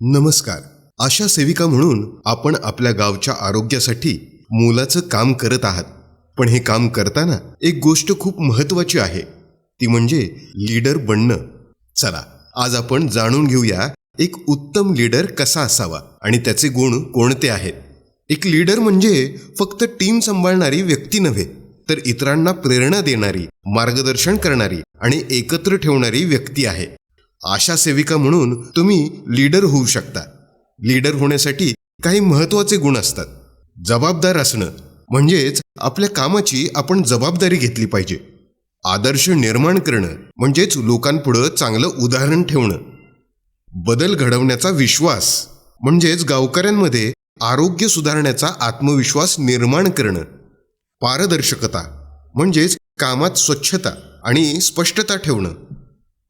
नमस्कार. आशा सेविका म्हणून आपण आपल्या गावच्या आरोग्यासाठी मोलाचं काम करत आहात. पण हे काम करताना एक गोष्ट खूप महत्वाची आहे. ती म्हणजे लीडर बनणं. चला आज आपण जाणून घेऊया एक उत्तम लीडर कसा असावा आणि त्याचे गुण कोणते आहेत. एक लीडर म्हणजे फक्त टीम सांभाळणारी व्यक्ती नव्हे तर इतरांना प्रेरणा देणारी मार्गदर्शन करणारी आणि एकत्र ठेवणारी व्यक्ती आहे. आशा सेविका म्हणून तुम्ही लीडर होऊ शकता. लीडर होण्यासाठी काही महत्त्वाचे गुण असतात. जबाबदार असणं म्हणजेच आपल्या कामाची आपण जबाबदारी घेतली पाहिजे. आदर्श निर्माण करणं म्हणजेच लोकांपुढं चांगलं उदाहरण ठेवणं. बदल घडवण्याचा विश्वास म्हणजेच गावकऱ्यांमध्ये आरोग्य सुधारण्याचा आत्मविश्वास निर्माण करणं. पारदर्शकता म्हणजेच कामात स्वच्छता आणि स्पष्टता ठेवणं.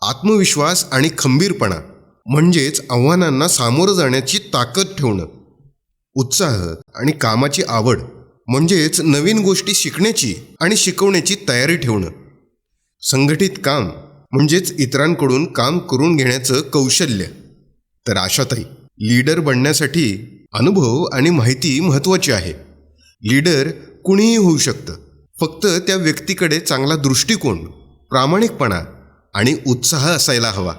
आत्मविश्वास आणि खंबीरपणा म्हणजेच आव्हानांना सामोरं जाण्याची ताकद ठेवणं. उत्साह आणि कामाची आवड म्हणजेच नवीन गोष्टी शिकण्याची आणि शिकवण्याची तयारी ठेवणं. संघटित काम म्हणजेच इतरांकडून काम करून घेण्याचं कौशल्य. तर आशाताई लीडर बनण्यासाठी अनुभव आणि माहिती महत्त्वाची आहे. लीडर कुणीही होऊ शकतं फक्त त्या व्यक्तीकडे चांगला दृष्टिकोन प्रामाणिकपणा आणि उत्साह असायला हवा.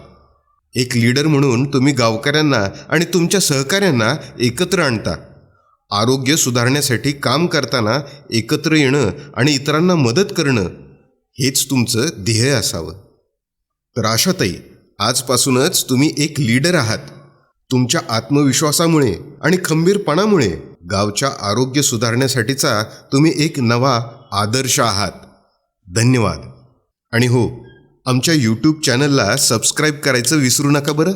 एक लीडर म्हणून तुम्ही गावकऱ्यांना आणि तुमच्या सहकाऱ्यांना एकत्र आणता. आरोग्य सुधारण्यासाठी काम करताना एकत्र येणं आणि इतरांना मदत करणं हेच तुमचं ध्येय असावं. तर आशाताई आजपासूनच तुम्ही एक लीडर आहात. तुमच्या आत्मविश्वासामुळे आणि खंबीरपणामुळे गावच्या आरोग्य सुधारण्यासाठीचा तुम्ही एक नवा आदर्श आहात. धन्यवाद. आणि हो आमच्या यूट्यूब चॅनलला सबस्क्राईब करायचं विसरू नका बरं.